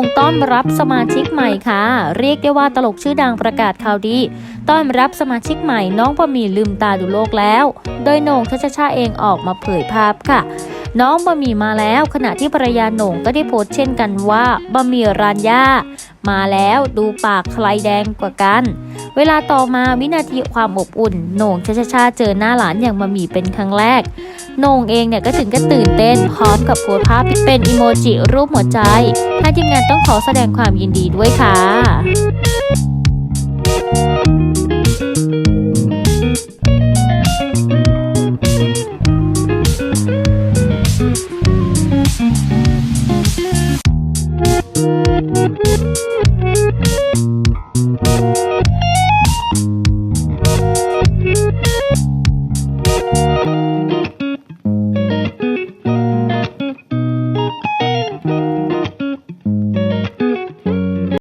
งต้อนรับสมาชิกใหม่ค่ะ เรียกได้ว่าตลกชื่อดังประกาศข่าวดี ต้อนรับสมาชิกใหม่น้องบะหมี่ลืมตาดูโลกแล้ว โดยโหน่งชชชาเองออกมาเผยภาพค่ะ น้องบะหมี่มาแล้ว ขณะที่ภรรยาโหน่งก็ได้โพสต์เช่นกันว่าบะหมี่รานย่ามาแล้วดูปากใครแดงกว่ากัน เวลาต่อมาวินาทีความอบอุ่นโหน่งชาชาชาเจอหน้าหลานอย่างมามีเป็นครั้งแรกโหน่งเองเนี่ยก็ถึงกับตื่นเต้นพร้อมกับโพสภาพเป็นอิโมจิรูปหัวใจถ้าทีมงานต้องขอแสดงความยินดีด้วยค่ะうん。